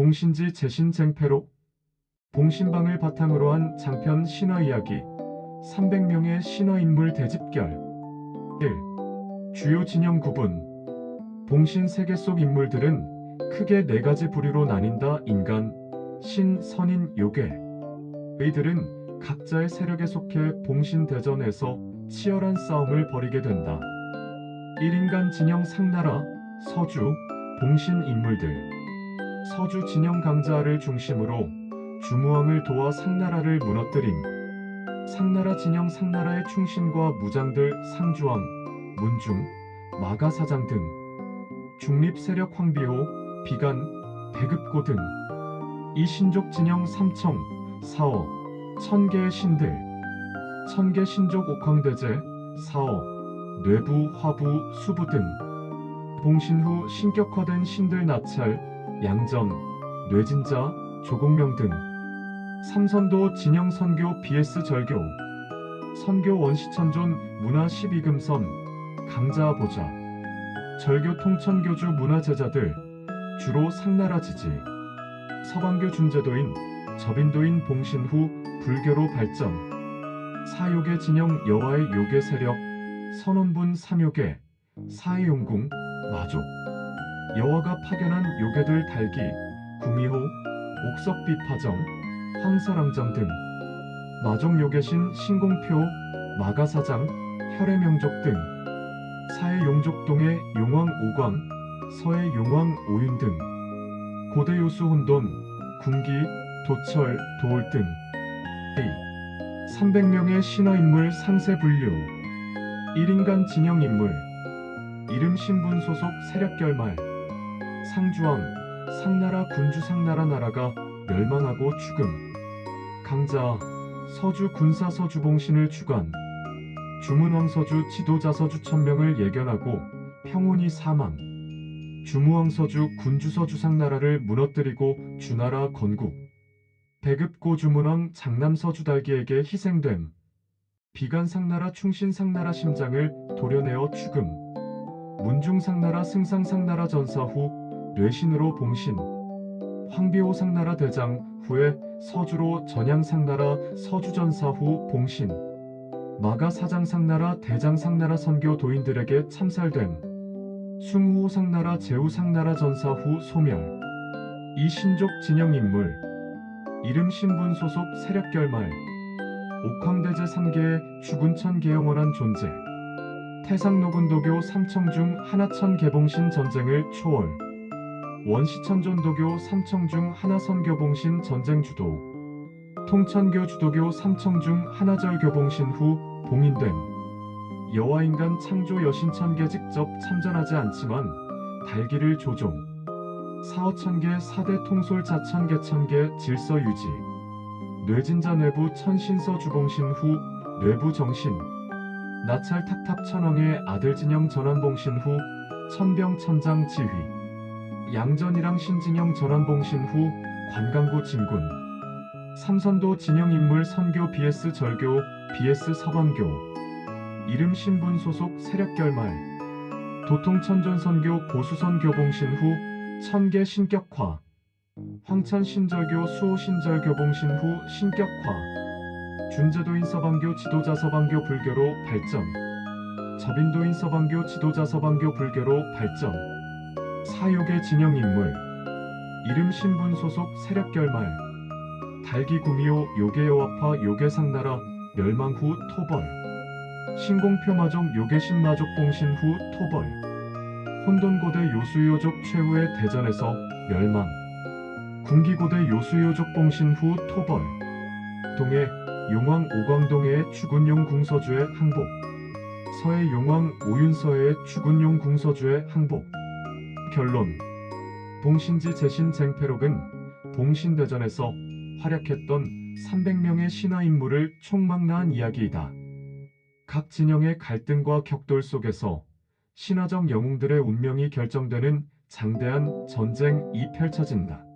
봉신지 재신쟁패록 봉신방을 바탕으로 한 장편 신화 이야기 300명의 신화 인물 대집결. 1. 주요 진영 구분. 봉신 세계 속 인물들은 크게 네 가지 부류로 나뉜다 인간, 신, 선인, 요괴. 이들은 각자의 세력에 속해 봉신 대전에서 치열한 싸움을 벌이게 된다. 1인간 진영 상나라, 서주, 봉신 인물들 서주 진영 강자를 중심으로 주무왕을 도와 상나라를 무너뜨림. 상나라 진영 상나라의 충신과 무장들 상주왕, 문중, 마가사장 등 중립 세력 황비호, 비간, 배급고 등 이 신족 진영 삼청, 사어, 천개의 신들 천개 신족 옥황대제, 사어, 뇌부, 화부, 수부 등 봉신 후 신격화된 신들 나찰, 양전, 뇌진자, 조공명 등 삼선도 진영 선교 BS 절교 선교 원시천존 문화 12금선 강자 보자 절교 통천교주 문화 제자들 주로 상나라 지지 서방교 준제도인 접인도인 봉신 후 불교로 발전 사욕의 진영 여와의 요괴 세력 선원분 삼요괴 사해용궁 마족 여와가 파견한 요괴들 달기 구미호 옥석비파정 황사랑정 등 마족 요괴신 신공표 마가사장 혈해명족 등 사해 용족동의 용왕 오광 서해 용왕 오윤 등 고대 요수 혼돈 군기 도철 도올 등 300명의 신화인물 상세 분류 1인간 진영 인물 이름 신분 소속 세력 결말 상주왕 상나라 군주 상나라 나라가 멸망하고 죽음. 강자 서주 군사 서주봉신을 주관. 주문왕 서주 지도자 서주 천명을 예견하고 평온이 사망. 주무왕 서주 군주 서주 상나라를 무너뜨리고 주나라 건국. 배급고 주문왕 장남 서주 달기에게 희생됨. 비간 상나라 충신 상나라 심장을 도려내어 죽음. 문중 상나라 승상 상나라 전사 후 뇌신으로 봉신 황비호 상나라 대장 후에 서주로 전양 상나라 서주 전사 후 봉신 마가 사장 상나라 대장 상나라 선교 도인들에게 참살됨 숭후 상나라 제후 상나라 전사 후 소멸. 이 신족 진영 인물 이름 신분 소속 세력 결말 옥황대제 3계의 주군천 개영원한 존재 태상노군도교 삼청중 하나천 개봉신 전쟁을 초월 원시천존도교 삼청중 하나선교봉신 전쟁 주도 통천교 주도교 삼청중 하나절교봉신 후 봉인됨. 여와인간 창조 여신천계 직접 참전하지 않지만 달기를 조종. 사어천계 사대 통솔 자천계 천계 질서 유지. 뇌진자 내부 천신서 주봉신 후 뇌부 정신. 나찰 탁탑 천왕의 아들 진영 전환봉신 후 천병 천장 지휘 양전이랑 신진영 전환봉신 후 관광구 진군. 삼선도 진영 인물 선교 BS 절교 BS 서방교. 이름 신분 소속 세력 결말. 도통천존 선교 보수선 교 봉신 후 천계 신격화. 황천 신절교 수호 신절교 봉신 후 신격화. 준제도인 서방교 지도자 서방교 불교로 발전. 접인도인 서방교 지도자 서방교 불교로 발전 사욕의 진영 인물 이름 신분 소속 세력 결말 달기 구미호 요괴여와파 요괴 상나라 멸망 후 토벌 신공표마족 요괴 신마족 봉신 후 토벌 혼돈고대 요수요족 최후의 대전에서 멸망 군기고대 요수요족 봉신 후 토벌 동해 용왕 오광동해의 주군용 궁서주의 항복 서해 용왕 오윤서해의 주군용 궁서주의 항복 결론 봉신지 재신 쟁패록은 봉신대전에서 활약했던 300명의 신화 인물을 총망라한 이야기이다. 각 진영의 갈등과 격돌 속에서 신화적 영웅들의 운명이 결정되는 장대한 전쟁이 펼쳐진다.